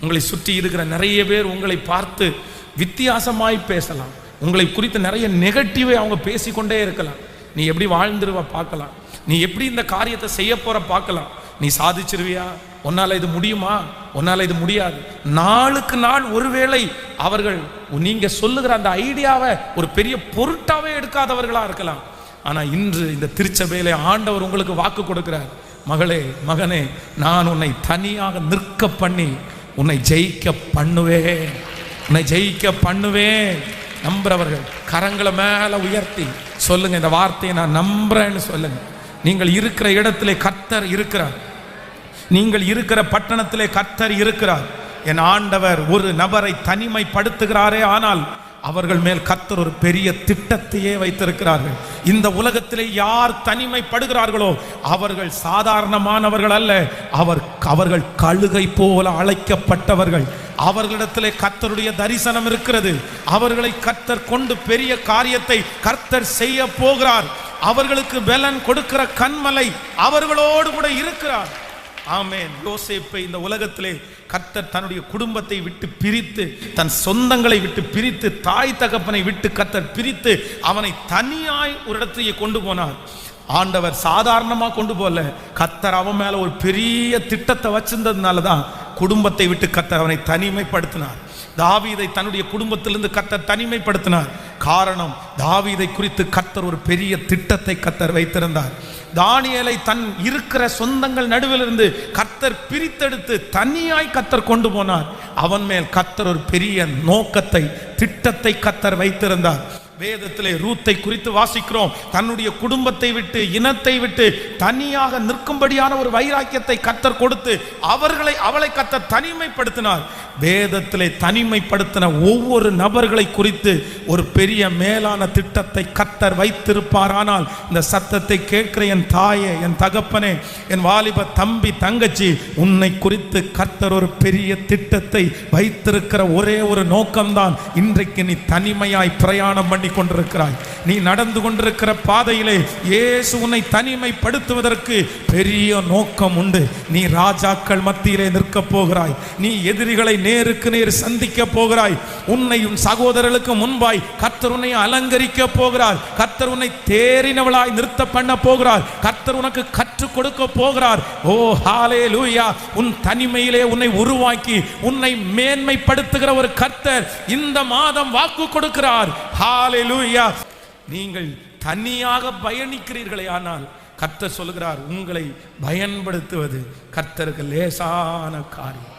உங்களை சுற்றி இருக்கிற நிறைய பேர் உங்களை பார்த்து வித்தியாசமாய் பேசலாம். உங்களை குறித்து நிறைய நெகட்டிவை அவங்க பேசிக்கொண்டே இருக்கலாம். நீ எப்படி வாழ்ந்துருவ பார்க்கலாம். நீ எப்படி இந்த காரியத்தை செய்ய போற பார்க்கலாம். நீ சாதிச்சிருவியா? உன்னால் இது முடியுமா? உன்னால் இது முடியாது. நாளுக்கு நாள் ஒருவேளை அவர்கள் நீங்க சொல்லுகிற அந்த ஐடியாவை ஒரு பெரிய பொருட்டாவே எடுக்காதவர்களா இருக்கலாம். ஆனா இன்று இந்த திருச்சபையிலே ஆண்டவர் உங்களுக்கு வாக்கு கொடுக்கிறார். மகளே மகனே நான் உன்னை தனியாக நிற்க பண்ணி உன்னை ஜெயிக்க பண்ணுவேன். உன்னை ஜெயிக்க பண்ணுவேன். நம்புறவர்கள் கரங்களை மேலே உயர்த்தி சொல்லுங்க. இந்த வார்த்தையை நான் நம்புறேன்னு சொல்லுங்க. நீங்கள் இருக்கிற இடத்திலே கர்த்தர் இருக்கிறார். நீங்கள் இருக்கிற பட்டணத்திலே கர்த்தர் இருக்கிறார். என் ஆண்டவர் ஒரு நபரை தனிமைப்படுத்துகிறாரே ஆனால் அவர்கள் மேல் கத்தர் ஒரு பெரிய திட்டத்தையே வைத்திருக்கிறார்கள். இந்த உலகத்திலே யார் தனிமைப்படுகிறார்களோ அவர்கள் சாதாரணமானவர்கள் அல்ல. அவர் அவர்கள் கழுகை போல அழைக்கப்பட்டவர்கள். அவர்களிடத்திலே கத்தருடைய தரிசனம் இருக்கிறது. அவர்களை கத்தர் கொண்டு பெரிய காரியத்தை கர்த்தர் செய்ய போகிறார். அவர்களுக்கு பலன் கொடுக்கிற கண்மலை அவர்களோடு கூட இருக்கிறார். ஆமேன். யோசேப்பை இந்த உலகத்திலே கர்த்தர் தன்னுடைய குடும்பத்தை விட்டு பிரித்து தன் சொந்தங்களை விட்டு பிரித்து தாய் தகப்பனை விட்டு கர்த்தர் பிரித்து அவனை தனியாய் ஒரு இடத்தையே கொண்டு போனார். ஆண்டவர் சாதாரணமாக கொண்டு போகல. கத்தர் அவன் மேல ஒரு பெரிய திட்டத்தை வச்சிருந்ததுனால தான் குடும்பத்தை விட்டு கத்தர் அவனை தனிமைப்படுத்தினார். தாவீதை தன்னுடைய குடும்பத்திலிருந்து கத்தர் தனிமைப்படுத்தினார். காரணம் தாவீதை குறித்து கத்தர் ஒரு பெரிய திட்டத்தை கத்தர் வைத்திருந்தார். தானியலை தன் இருக்கிற சொந்தங்கள் நடுவிலிருந்து கத்தர் பிரித்தெடுத்து தனியாய் கத்தர் கொண்டு போனார். அவன் மேல் கத்தர் ஒரு பெரிய நோக்கத்தை திட்டத்தை கத்தர் வைத்திருந்தார். வேதத்திலே ரூத்தை குறித்து வாசிக்கிறோம். தன்னுடைய குடும்பத்தை விட்டு இனத்தை விட்டு தனியாக நிற்கும்படியான ஒரு வைராக்கியத்தை கத்தர் கொடுத்து அவர்களை அவளை கத்தர் தனிமைப்படுத்தினார். வேதத்திலே தனிமைப்படுத்தின ஒவ்வொரு நபர்களை குறித்து ஒரு பெரிய மேலான திட்டத்தை கத்தர் வைத்திருப்பாரானால் இந்த சத்தத்தை கேட்கிற என் தாயே என் தகப்பனே என் வாலிப தம்பி தங்கச்சி உன்னை குறித்து கத்தர் ஒரு பெரிய திட்டத்தை வைத்திருக்கிற ஒரே ஒரு நோக்கம்தான் இன்றைக்கு நீ தனிமையாய் பிரயாணம் பண்ணி கொண்டிருக்கிறாய். நீ நடந்து கொண்டிருக்கிற பாதையிலே இயேசு உன்னை தனிமைப்படுத்துவதற்கு பெரிய நோக்கம் உண்டு. நீ ராஜாக்கள் மத்தியிலே நிற்க போகிறாய். நீ எதிரிகளை நேருக்கு நேர் சந்திக்க போகிறாய். உன்னையும் சகோதரர்களுக்கு முன்பாய் கர்த்தர் உன்னை அலங்கரிக்க போகிறார். கர்த்தர் உன்னை தேறினவளாய் நிறுத்த பண்ண போகிறார். கர்த்தர் உனக்கு கற்றுக் கொடுக்க போகிறார். ஓ ஹாலே லூயா உன் தனிமையிலே உன்னை உருவாக்கி உன்னை மேன்மைப்படுத்துகிற ஒரு கர்த்தர் இந்த மாதம் வாக்கு கொடுக்கிறார். ஹாலே லூயா நீங்கள் தனியாக பயணிக்கிறீர்களே ஆனால் கர்த்தர் சொல்கிறார் உங்களை பயன்படுத்துவது கர்த்தருக்கு லேசான காரியம்.